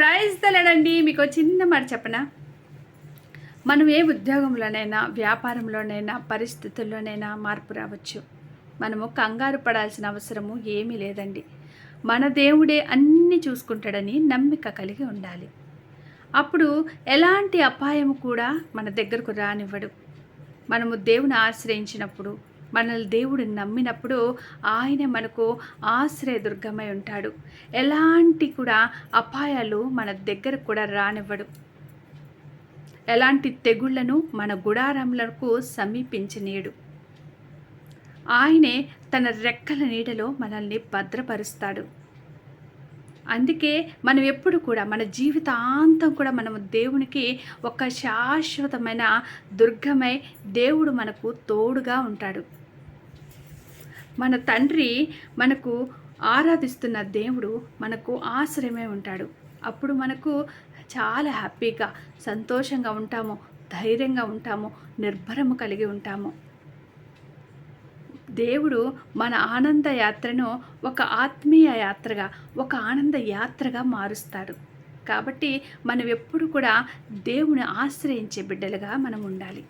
Praise తెలడండి. మీకు చిన్న మాట చెప్పనా? మనం ఏ ఉద్యోగంలోనైనా వ్యాపారంలోనైనా పరిస్థితుల్లోనైనా మార్పు రావచ్చు. మనము కంగారు పడాల్సిన అవసరము ఏమీ లేదండి. మన దేవుడే అన్నీ చూసుకుంటాడని నమ్మిక కలిగి ఉండాలి. అప్పుడు ఎలాంటి అపాయం కూడా మన దగ్గరకు రానివ్వడు. మనము దేవుని ఆశ్రయించినప్పుడు మనల్ని దేవుడు నమ్మినప్పుడు ఆయన మనకు ఆశ్రయదుర్గమై ఉంటాడు. ఎలాంటి కూడా అపాయాలు మన దగ్గర కూడా రానివ్వడు. ఎలాంటి తెగుళ్ళను మన గుడారములకు సమీపించనీయడు. ఆయనే తన రెక్కల నీడలో మనల్ని భద్రపరుస్తాడు. అందుకే మనం ఎప్పుడు కూడా మన జీవితాంతం కూడా మనము దేవునికి ఒక శాశ్వతమైన దుర్గమై దేవుడు మనకు తోడుగా ఉంటాడు. మన తండ్రి మనకు ఆరాధిస్తున్న దేవుడు మనకు ఆశ్రయమే ఉంటాడు. అప్పుడు మనకు చాలా హ్యాపీగా సంతోషంగా ఉంటాము ధైర్యంగా ఉంటాము నిర్భరము కలిగి ఉంటాము. దేవుడు మన ఆనంద యాత్రను ఒక ఆత్మీయ యాత్రగా ఒక ఆనంద యాత్రగా మారుస్తాడు. కాబట్టి మనం ఎప్పుడు కూడా దేవుని ఆశ్రయించే బిడ్డలుగా మనం ఉండాలి.